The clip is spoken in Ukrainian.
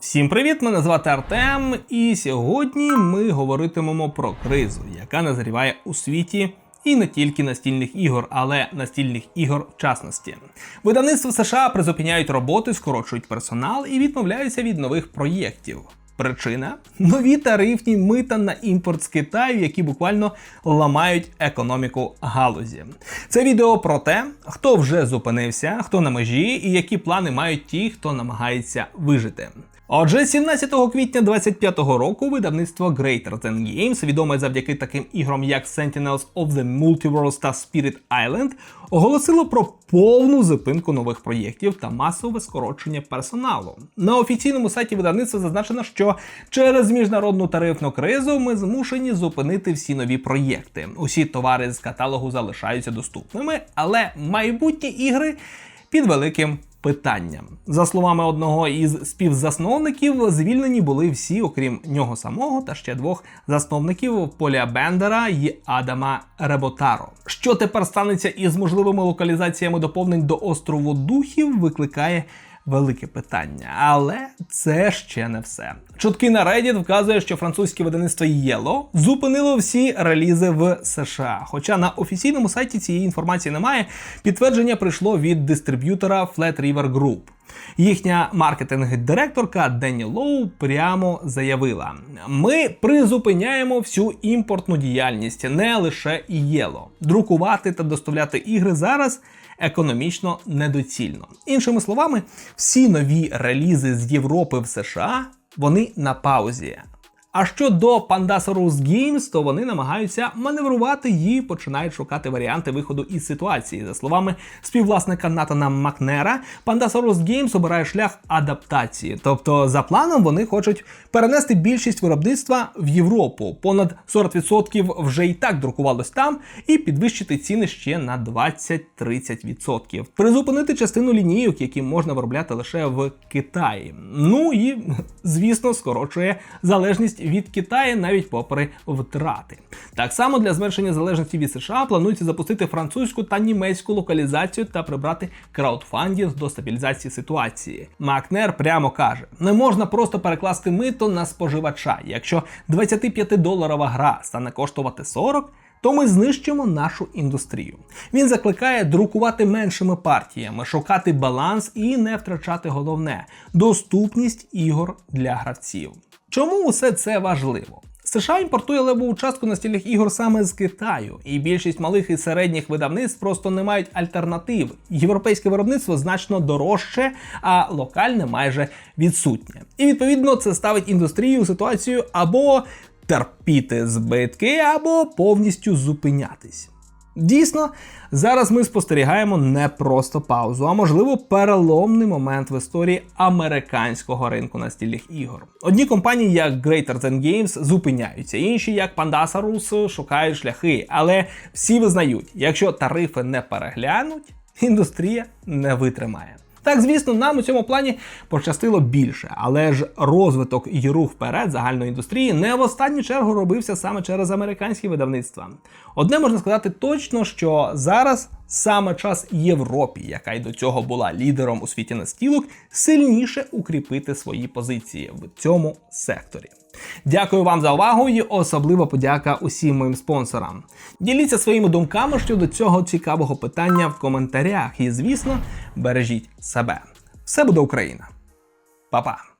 Всім привіт! Мене звати Артем, і сьогодні ми говоритимемо про кризу, яка назріває у світі. І не тільки настільних ігор, але настільних ігор в частності. Видавництва США призупиняють роботи, скорочують персонал і відмовляються від нових проєктів. Причина нові тарифні мита на імпорт з Китаю, які буквально ламають економіку галузі. Це відео про те, хто вже зупинився, хто на межі і які плани мають ті, хто намагається вижити. Отже, 17 квітня 25-го року видавництво Greater Than Games, відоме завдяки таким іграм, як Sentinels of the Multiverse та Spirit Island, оголосило про повну зупинку нових проєктів та масове скорочення персоналу. На офіційному сайті видавництва зазначено, що через міжнародну тарифну кризу ми змушені зупинити всі нові проєкти. Усі товари з каталогу залишаються доступними, але майбутні ігри під великим питанням. За словами одного із співзасновників, звільнені були всі, окрім нього самого та ще двох засновників Поля Бендера і Адама Реботаро. Що тепер станеться із можливими локалізаціями доповнень до острову Духів, викликає велике питання, але це ще не все. Чутки на Reddit вказує, що французьке видавництво Yellow зупинило всі релізи в США. Хоча на офіційному сайті цієї інформації немає, підтвердження прийшло від дистриб'ютора Flat River Group. Їхня маркетинг-директорка Денні Лоу прямо заявила: ми призупиняємо всю імпортну діяльність, не лише ЄЛО. Друкувати та доставляти ігри зараз економічно недоцільно. Іншими словами, всі нові релізи з Європи в США вони на паузі. А щодо Pandasaurus Games, то вони намагаються маневрувати і починають шукати варіанти виходу із ситуації. За словами співвласника Натана Макнера, Pandasaurus Games обирає шлях адаптації. Тобто, за планом, вони хочуть перенести більшість виробництва в Європу. Понад 40% вже і так друкувалось там, і підвищити ціни ще на 20-30%. Призупинити частину лінійок, які можна виробляти лише в Китаї. Ну і звісно, скорочує залежність від Китаю навіть попри втрати. Так само для зменшення залежності від США планується запустити французьку та німецьку локалізацію та прибрати краудфандінг до стабілізації ситуації. Макнер прямо каже: не можна просто перекласти мито на споживача. Якщо 25-доларова гра стане коштувати 40, то ми знищимо нашу індустрію. Він закликає друкувати меншими партіями, шукати баланс і не втрачати головне доступність ігор для гравців. Чому усе це важливо? США імпортує левову частку настільних ігор саме з Китаю, і більшість малих і середніх видавництв просто не мають альтернатив. Європейське виробництво значно дорожче, а локальне майже відсутнє. І відповідно це ставить індустрію у ситуацію або терпіти збитки, або повністю зупинятись. Дійсно, зараз ми спостерігаємо не просто паузу, а можливо переломний момент в історії американського ринку настільних ігор. Одні компанії, як Greater Than Games, зупиняються, інші, як Pandasarus, шукають шляхи, але всі визнають, якщо тарифи не переглянуть, індустрія не витримає. Так, звісно, нам у цьому плані пощастило більше, але ж розвиток і рух вперед загальної індустрії не в останню чергу робився саме через американські видавництва. Одне можна сказати точно, що зараз саме час Європі, яка й до цього була лідером у світі настілок, сильніше укріпити свої позиції в цьому секторі. Дякую вам за увагу і особлива подяка усім моїм спонсорам. Діліться своїми думками щодо цього цікавого питання в коментарях. І, звісно, бережіть себе. Все буде Україна. Па-па!